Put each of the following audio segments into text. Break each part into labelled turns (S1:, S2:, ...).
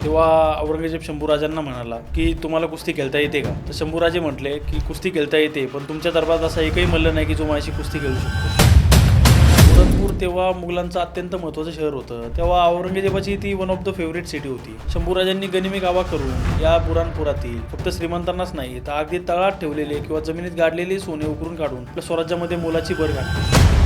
S1: तेव्हा औरंगजेब शंभूराजांना म्हणाला की तुम्हाला कुस्ती खेळता येते का? तर शंभूराजे म्हटले की कुस्ती खेळता येते पण तुमच्या दरबारात असा एकही मल्ल नाही की जो माझी कुस्ती खेळू शकतो. पुरणपूर तेव्हा मुघलांचं अत्यंत महत्त्वाचं शहर होतं. तेव्हा औरंगजेबाची ती one of the favourite city होती. शंभूराजांनी गनिमी गावा करून या पुराणपुरातील फक्त श्रीमंतांनाच नाही तर अगदी तळात ठेवलेले किंवा जमिनीत गाडलेले सोने उकरून काढून आपल्या स्वराज्यामध्ये मोलाची भर घातली.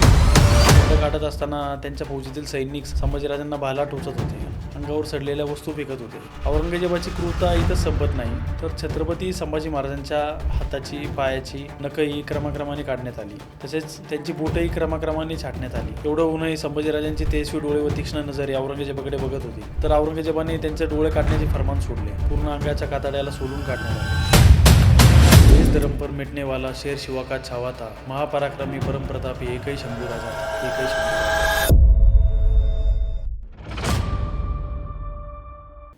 S1: भर काढत असताना त्यांच्या फौजेतील सैनिक संभाजीराजांना भाला टोचत होते. अंगावर सडलेल्या वस्तू फेकत होते. औरंगजेबाची क्रूरता इथंच संपत नाही. तर छत्रपती संभाजी महाराजांच्या हाताची पायाची नखही क्रमाक्रमाने काढण्यात आली. तसेच त्यांची बोटही क्रमाक्रमाने छाटण्यात आली. एवढं होऊनही संभाजीराजांची तेजस्वी डोळे व तीक्ष्ण नजर औरंगजेबाकडे बघत होती. तर औरंगजेबाने त्यांचे डोळे काढण्याचे फरमान सोडले. पूर्ण अंगाच्या कातड्याला सोडून काढण्यात आले. धर्म पर मिटने वाला शेर शिवा का छावा था महापराक्रमी परम प्रतापी एकही शंभू राजा एकही शंभू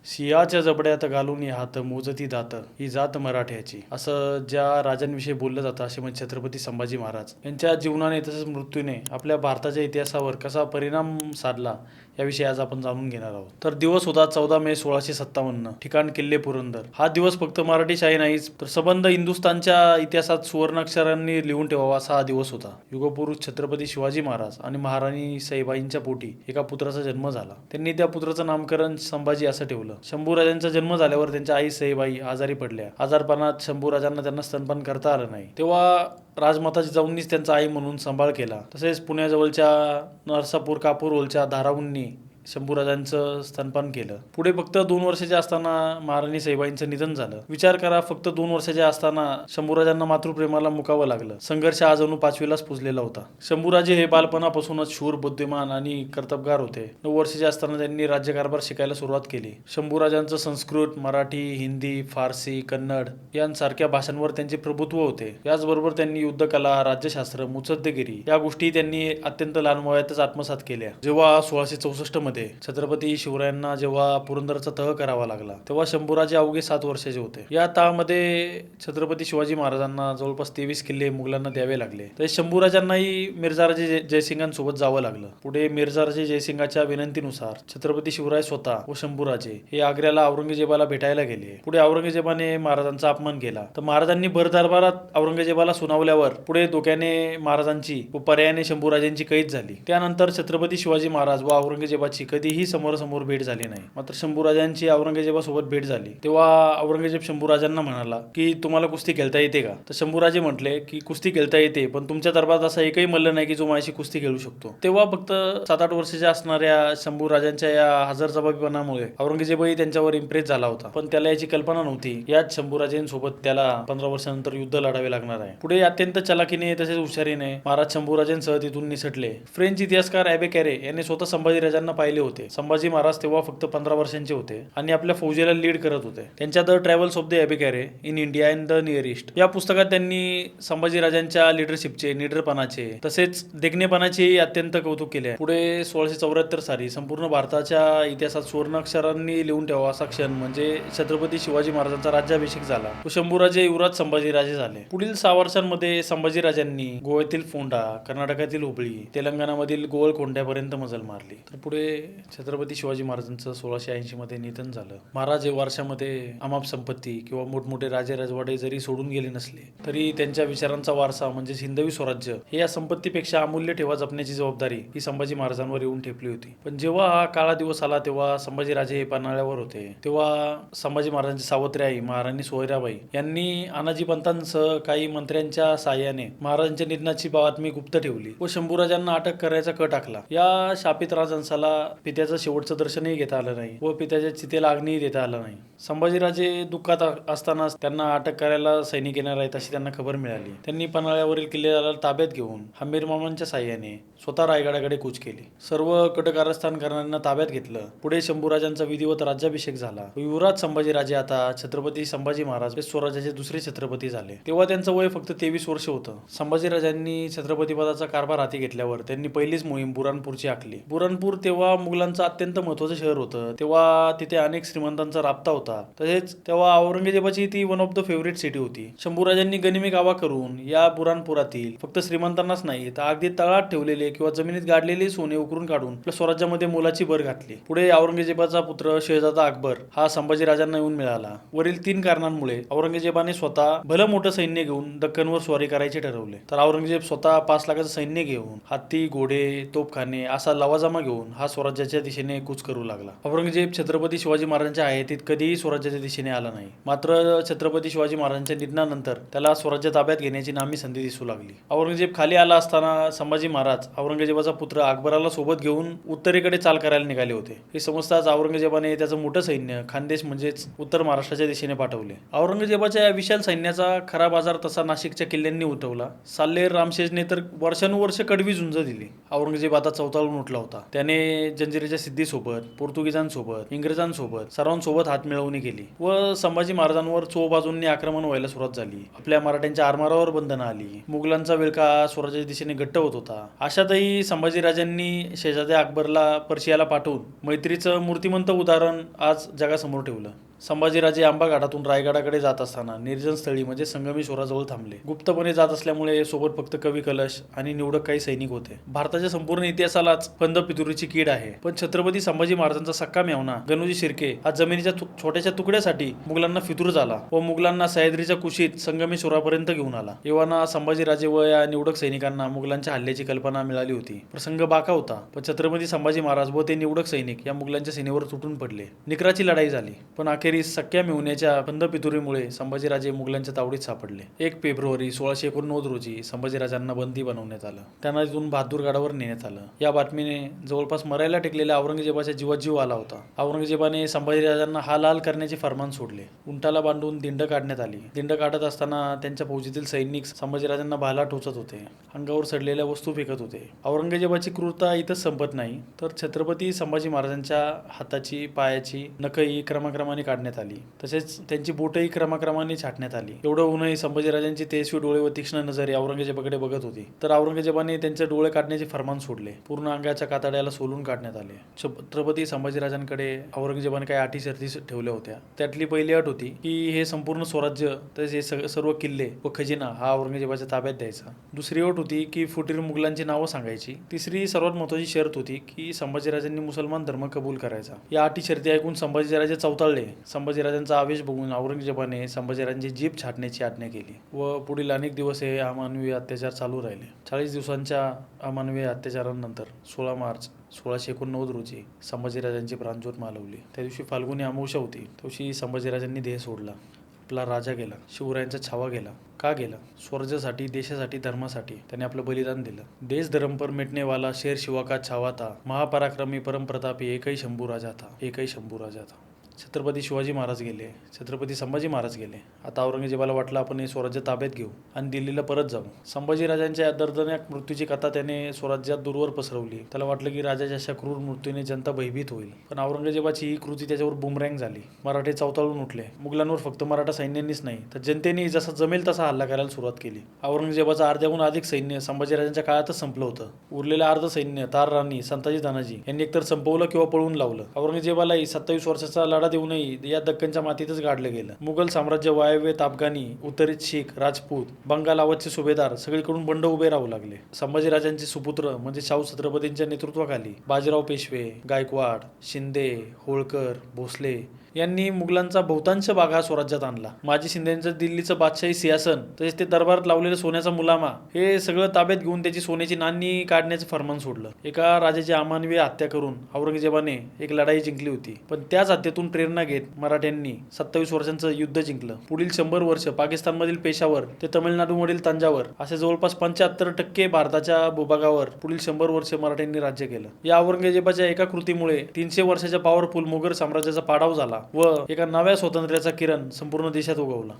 S1: सिंहाच्या जबड्यात घालून हात मोजती दात ही जात मराठ्याची. असं ज्या राजांविषयी बोललं जातं असे म्हणजे छत्रपती संभाजी महाराज. यांच्या जीवनाने तसेच मृत्यूने आपल्या भारताच्या इतिहासावर कसा परिणाम साधला याविषयी आज आपण जाणून घेणार आहोत. तर दिवस होता चौदा मे सोळाशे सत्तावन्न. ठिकाण किल्ले पुरंदर. हा दिवस फक्त मराठी शाही नाहीच तर संबंध हिंदुस्थानच्या इतिहासात सुवर्णाक्षरांनी लिहून ठेवावा असा हा दिवस होता. युगपुरुष छत्रपती शिवाजी महाराज आणि महाराणी साईबाईंच्या पोटी एका पुत्राचा जन्म झाला. त्यांनी त्या पुत्राचं नामकरण संभाजी असं ठेवलं. शंभूराजांचा जन्म झाल्यावर त्यांच्या आई सईबाई आजारी पडल्या. आजारपणात शंभूराजांना त्यांना स्तनपान करता आलं नाही. तेव्हा राजमाता जिजाऊंनीच त्यांचा आई म्हणून सांभाळ केला. तसेच पुण्याजवळच्या नरसापूर कापूर ओलच्या धाराऊंनी शंभूराजांचं स्तनपान केलं. पुढे फक्त दोन वर्षाचे असताना महाराणी सईबाईंचं निधन झालं. विचार करा फक्त दोन वर्षाचे असताना शंभूराजांना मातृप्रेमाला मुकावं लागलं. संघर्ष आज अनु पाचवीलाच पुजलेला होता. शंभूराजे हे बालपणापासूनच शूर बुद्धिमान आणि कर्तबगार होते. नऊ वर्षाचे असताना त्यांनी राज्यकारभार शिकायला सुरुवात केली. शंभूराजांचं संस्कृत मराठी हिंदी फारसी कन्नड यांसारख्या भाषांवर त्यांचे प्रभुत्व होते. याचबरोबर त्यांनी युद्धकला राज्यशास्त्र मुत्सद्देगिरी या गोष्टी त्यांनी अत्यंत लहान वयातच आत्मसात केल्या. जेव्हा सोळाशे चौसष्टमध्ये छत्रपती शिवरायांना जेव्हा पुरंदरचा तह करावा लागला तेव्हा शंभूराजे अवघे सात वर्षाचे होते. या तहामध्ये छत्रपती शिवाजी महाराजांना जवळपास तेवीस किल्ले मुघलांना द्यावे लागले. तर शंभूराजांनाही मिर्झाराजे जयसिंगांसोबत जावं लागलं. पुढे मिर्झाराजे जयसिंगाच्या विनंतीनुसार छत्रपती शिवराय स्वतः व शंभूराजे हे आग्र्याला औरंगजेबाला भेटायला गेले. पुढे औरंगजेबाने महाराजांचा अपमान केला. तर महाराजांनी भर दरबारात औरंगजेबाला सुनावल्यावर पुढे धोक्याने महाराजांची व पर्यायाने शंभूराजांची कैद झाली. त्यानंतर छत्रपती शिवाजी महाराज व औरंगजेबाची कधीही समोरासमोर भेट झाली नाही. मात्र शंभूराजांची औरंगजेबासोबत भेट झाली. तेव्हा औरंगजेब शंभूराजांना म्हणाला की तुम्हाला कुस्ती खेळता येते का? तर शंभूराजे म्हटले की कुस्ती खेळता येते पण तुमच्या दरबारात असा एकही मल्ल नाही की जो माझ्याशी कुस्ती खेळू शकतो. तेव्हा फक्त सात आठ वर्षाच्या असणाऱ्या शंभूराजांच्या या हजरजबाबीपणामुळे औरंगजेबही त्यांच्यावर इम्प्रेस झाला होता. पण त्याला याची कल्पना नव्हती. याच शंभूराजेंसोबत त्याला पंधरा वर्षानंतर युद्ध लढावे लागणार आहे. पुढे अत्यंत चलाकीने तसेच हुशारीने महाराज शंभूराजेंसह तिथून निसटले. फ्रेंच इतिहासकार ॲबे कॅरे यांनी स्वतः संभाजीराजांना पाहिले होते. संभाजी महाराज तेव्हा फक्त पंधरा वर्षांचे होते आणि आपल्या फौजेला लीड करत होते. त्यांच्या the travels of the Abbe Carre in India and the near east या पुस्तकात त्यांनी संभाजीराजांच्या लिडरशिपचे निडरपणाचे तसेच देखणेपणाचे अत्यंत कौतुक केले आहे. पुढे सोळाशे चौऱ्याहत्तर साली संपूर्ण भारताच्या इतिहासात सुवर्णाक्षरांनी लिहून ठेवा असा क्षण म्हणजे छत्रपती शिवाजी महाराजांचा राज्याभिषेक झाला. शंभूराजे युवराज संभाजीराजे झाले. पुढील सहा वर्षांमध्ये संभाजीराजांनी गोव्यातील फोंडा कर्नाटकातील हुबळी तेलंगणामधील गोवळकोंड्यापर्यंत मजल मारली. तर पुढे छत्रपती शिवाजी महाराजांचं सोळाशे ऐंशी मध्ये निधन झालं. महाराज हे वारशामध्ये अमाप संपत्ती किंवा मोठमोठे राजे राजवाडे जरी सोडून गेले नसले तरी त्यांच्या विचारांचा वारसा म्हणजे हिंदवी स्वराज्य हे या संपत्तीपेक्षा अमूल्य ठेवा जपण्याची जबाबदारी ही संभाजी महाराजांवर येऊन ठेपली होती. पण जेव्हा हा काळा दिवस आला तेव्हा संभाजीराजे हे पन्हाळ्यावर होते. तेव्हा संभाजी महाराजांची सावत्री आई महाराणी सोयराबाई यांनी अनाजी पंतांसह काही मंत्र्यांच्या साह्याने महाराजांच्या निधनाची बातमी गुप्त ठेवली व शंभूराजांना अटक करायचा कट टाकला या शापित राजहंसाला पित्याचं शेवटचं दर्शनही घेता आलं नाही व पित्याच्या चितेला अग्नीही देता आलं नाही. संभाजीराजे दुःखात असतानाच त्यांना अटक करायला सैनिक येणार आहेत अशी त्यांना खबर मिळाली. त्यांनी पन्हाळ्यावरील किल्ल्याला ताब्यात घेऊन हमीर मामांच्या साह्याने स्वतः रायगडाकडे कूच केली. सर्व कटकारस्थान करणाऱ्यांना ताब्यात घेतलं. पुढे शंभूराजांचा विधिवत राज्याभिषेक झाला. युवराज संभाजीराजे आता छत्रपती संभाजी महाराज हे स्वराज्याचे दुसरे छत्रपती झाले. तेव्हा त्यांचं वय फक्त तेवीस वर्ष होतं. संभाजीराजांनी छत्रपती पदाचा कारभार हाती घेतल्यावर त्यांनी पहिलीच मोहीम बुरणपूरची आखली. बुरणपूर तेव्हा मुघलांचं अत्यंत महत्वाचं शहर होतं. तेव्हा तिथे अनेक श्रीमंतांचा राबता होता. तसेच तेव्हा औरंगजेबाची ती one of the favourite city होती. शंभूराजांनी गनिमी गावा करून या बुरानपुरातील फक्त श्रीमंतांनाच नाही तर अगदी तळात ठेवलेले किंवा जमिनीत गाडलेले सोने उकरून काढून आपल्या स्वराज्यामध्ये मोलाची भर घातली. पुढे औरंगजेबाचा पुत्र शहजादा अकबर हा संभाजीराजांना येऊन मिळाला. वरील तीन कारणांमुळे औरंगजेबाने स्वतः भलं मोठं सैन्य घेऊन दक्कनवर स्वारी करायचे ठरवले. तर औरंगजेब स्वतः पाच लाखाचं सैन्य घेऊन हत्ती घोडे तोपखाने असा लवाजामा घेऊन हा स्वराज्याच्या दिशेने कूच करू लागला. औरंगजेब छत्रपती शिवाजी महाराजांच्या आयतीत कधीही स्वराज्याच्या दिशेने आला नाही. मात्र छत्रपती शिवाजी महाराजांच्या निधनानंतर त्याला स्वराज्य ताब्यात घेण्याची नामी संधी दिसू लागली. औरंगजेब खाली आला असताना संभाजी महाराज औरंगजेबाचा पुत्र अकबराला सोबत घेऊन उत्तरेकडे चाल करायला निघाले होते. हे समजताच औरंगजेबाने त्याचं मोठं सैन्य खानदेश म्हणजेच उत्तर महाराष्ट्राच्या दिशेने पाठवले. औरंगजेबाच्या या विशाल सैन्याचा खरा बाजार तसा नाशिकच्या किल्ल्यांनी उठवला साल्लेर रामशेजने तर वर्षानुवर्ष कडवी झुंज दिली. औरंगजेब आता चौताळून उठला होता. त्याने जंजिरीच्या सिद्धीसोबत पोर्तुगीजांसोबत इंग्रजांसोबत सर्वांसोबत हात मिळवणी केली व संभाजी महाराजांवर चो बाजूंनी आक्रमण व्हायला सुरुवात झाली. आपल्या मराठ्यांच्या आरमारावर बंधनं आली. मुघलांचा विळखा स्वराज्याच्या दिशेने घट्ट होत होता. अशातही संभाजीराजांनी शेजाद्या अकबरला पर्शियाला पाठवून मैत्रीचं मूर्तिमंत उदाहरण आज जगासमोर ठेवलं. संभाजीराजे आंबा घाटातून रायगडाकडे जात असताना निर्जन स्थळी म्हणजे संगमेश्वराजवळ थांबले. गुप्तपणे जात असल्यामुळे सोबत फक्त कवी कलश आणि निवडक काही सैनिक होते. भारताच्या संपूर्ण इतिहासालाच कंद पितुरीची कीड आहे. पण छत्रपती संभाजी महाराजांचा सक्का मेवना गणोजी शिर्के हा जमिनीच्या छोट्याच्या छोट्याशा तुकड्यासाठी मुघलांना फितूर झाला व मुघलांना सह्याद्रीच्या कुशीत संगमेश्वरापर्यंत घेऊन आला. एव्हाना संभाजीराजे व या निवडक सैनिकांना मुघलांच्या हल्ल्याची कल्पना मिळाली होती. प्रसंग बाका होता पण छत्रपती संभाजी महाराज व ते निवडक सैनिक या मुघलांच्या सेनेवर तुटून पडले. निकराची लढाई झाली पण अखेर अखेरीस सख्या मिळवण्याच्या बंदपितुरीमुळे संभाजीराजे मुघलांच्या तावडीत सापडले. एक फेब्रुवारी सोळाशे एकोणनव्वद रोजी संभाजीराजांना बंदी बनवण्यात आलं. त्यांना तिथून बहादूरगडावर नेण्यात आलं. या बातमीने जवळपास मरायला टेकलेल्या औरंगजेबाच्या जीवात जीव आला होता. औरंगजेबाने संभाजीराजांना हाल हाल करण्याचे फरमान सोडले. उंटाला बांधून दिंड काढण्यात आली. दिंड काढत असताना त्यांच्या फौजीतील सैनिक संभाजीराजांना भाला टोचत होते. अंगावर सडलेल्या वस्तू फेकत होते. औरंगजेबाची क्रूरता इथंच संपत नाही तर छत्रपती संभाजी महाराजांच्या हाताची पायाची नखही क्रमाक्रमाने काढण्यात आली. तसेच त्यांची बोटही क्रमाक्रमाने छाटण्यात आली. एवढं होऊनही संभाजीराजांची तेजस्वी डोळे व तीक्ष्ण नजर औरंगजेबाकडे बघत होती. तर औरंगजेबाने त्यांचे डोळे काढण्याचे फरमान सोडले. पूर्ण अंगाच्या कातड्याला सोलून काढण्यात आले. छत्रपती संभाजीराजांकडे औरंगजेबाने काही अटी शर्ती ठेवल्या होत्या. त्यातली पहिली अट होती की हे संपूर्ण स्वराज्य तसेच हे सर्व किल्ले व खजिना हा औरंगजेबाच्या ताब्यात द्यायचा. दुसरी अट होती की फुटीर मुघलांची नावं सांगायची. तिसरी सर्वात महत्वाची शर्त होती की संभाजीराजांनी मुसलमान धर्म कबूल करायचा. या अटी शर्ती ऐकून संभाजीराजे चौताळले संभाजीराजांचा आवेश बघून औरंगजेबाने संभाजीराजांची जीभ छाटण्याची आज्ञा केली व पुढील अनेक दिवस हे अमानवीय अत्याचार चालू राहिले. चाळीस दिवसांच्या अमानवीय अत्याचारानंतर सोळा मार्च सोळाशे एकोणनव्वद रोजी संभाजीराजांची प्राणज्योत मालवली. त्या दिवशी फाल्गुनी अमावस्या होती. त्या दिवशी संभाजीराजांनी देह सोडला. आपला राजा गेला. शिवरायांचा छावा गेला. का गेला? स्वराज्यासाठी देशासाठी धर्मासाठी त्याने आपलं बलिदान दिलं. देश धर्म पर शेर शिवा का छावा था. महापराक्रमी परमप्रतापी एकही शंभू राजा था. एकही शंभू राजा था. छत्रपती शिवाजी महाराज गेले छत्रपती संभाजी महाराज गेले. आता औरंगजेबाला वाटलं आपण हे स्वराज्य ताब्यात घेऊ आणि दिल्लीला परत जाऊ. संभाजीराजांच्या दर्दनाक मृत्यूची कथा त्याने स्वराज्यात दूरवर पसरवली. त्याला वाटलं की राजाच्या अशा क्रूर मृत्यूने जनता भयभीत होईल. पण औरंगजेबाची ही कृती त्याच्यावर बुमरँग झाली. मराठे चवताळून उठले. मुघलांवर फक्त मराठा सैन्यांनीच नाही तर जनतेने जसा जमेल तसा हल्ला करायला सुरुवात केली. औरंगजेबाचा अर्ध्याहून अधिक सैन्य संभाजीराजांच्या काळातच संपलं होतं. उरलेलं अर्ध सैन्य तार राणी संताजी तानाजी यांनी एकतर संपवलं किंवा पळून लावलं. औरंगजेबालाही सत्तावीस वर्षाचा लढा देऊनही या दक्कनच्या मातीतच गाडलं गेलं. मुघल साम्राज्य वायव्येत अफगाणी उत्तरेत शीख राजपूत बंगाल आवतचे सुभेदार सगळीकडून बंड उभे राहू लागले. संभाजीराजांचे सुपुत्र म्हणजे शाहू छत्रपतींच्या नेतृत्वाखाली बाजीराव पेशवे गायकवाड शिंदे होळकर भोसले यांनी मुघलांचा बहुतांश भाग हा स्वराज्यात आणला. माजी शिंदेचं दिल्लीचं बादशाही सियासन तसेच ते दरबारात लावलेलं सोन्याचा मुलामा हे सगळं ताब्यात घेऊन त्याची सोन्याची नाणी काढण्याचं फरमान सोडलं. एका राजाची अमानवीय हत्या करून औरंगजेबाने एक लढाई जिंकली होती. पण त्याच हत्येतून प्रेरणा घेत मराठ्यांनी सत्तावीस वर्षांचं युद्ध जिंकलं. पुढील शंभर वर्ष पाकिस्तानमधील पेशावर ते तमिळनाडूमधील तंजावर असे जवळपास पंच्याहत्तर टक्के भारताच्या भूभागावर पुढील शंभर वर्ष मराठ्यांनी राज्य केलं. या औरंगजेबाच्या एका कृतीमुळे तीनशे वर्षाच्या पॉवरफुल मोगल साम्राज्याचा पाडाव झाला. व एका नव्या स्वातंत्र्याचा किरण संपूर्ण देशात उगवला.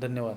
S1: धन्यवाद.